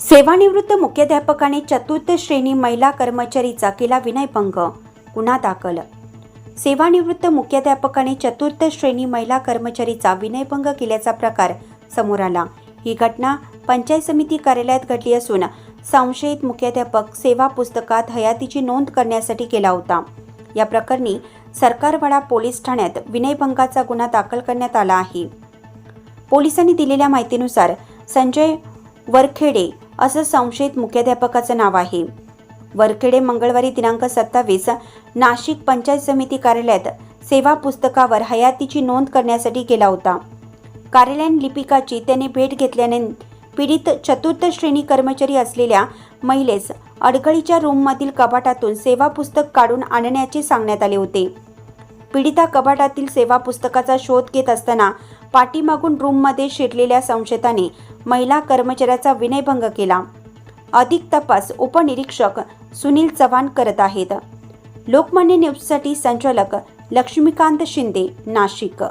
सेवानिवृत्त मुख्याध्यापकाने चतुर्थ श्रेणी महिला कर्मचारीचा केला विनयभंग. गुन्हा दाखल. सेवानिवृत्त मुख्याध्यापकाने चतुर्थ श्रेणी महिला कर्मचारीचा विनयभंग केल्याचा प्रकार समोर आला. ही घटना पंचायत समिती कार्यालयात घडली असून संशयित मुख्याध्यापक सेवा पुस्तकात हयातीची नोंद करण्यासाठी केला होता. या प्रकरणी सरकारवाडा पोलीस ठाण्यात विनयभंगाचा गुन्हा दाखल करण्यात आला आहे. पोलिसांनी दिलेल्या माहितीनुसार संजय वरखेडे असं संशयित मुख्याध्यापकाचं नाव आहे. वरखेडे मंगळवारी दिनांक सत्तावीस नाशिक पंचायत समिती कार्यालयात सेवा पुस्तकावर हयातीची नोंद करण्यासाठी गेला होता. कार्यालयीन लिपिकाची त्याने भेट घेतल्याने पीडित चतुर्थ श्रेणी कर्मचारी असलेल्या महिलेस अडगळीच्या रूममधील कपाटातून सेवा पुस्तक काढून आणण्याचे सांगण्यात आले होते. पीडिता कपाटातील सेवा पुस्तकाचा शोध घेत असताना पाठीमागून रूममध्ये शिरलेल्या संशयिताने महिला कर्मचाऱ्याचा विनयभंग केला. अधिक तपास उपनिरीक्षक सुनील चव्हाण करत आहेत. लोकमान्य न्यूजसाठी संचालक लक्ष्मीकांत शिंदे नाशिक.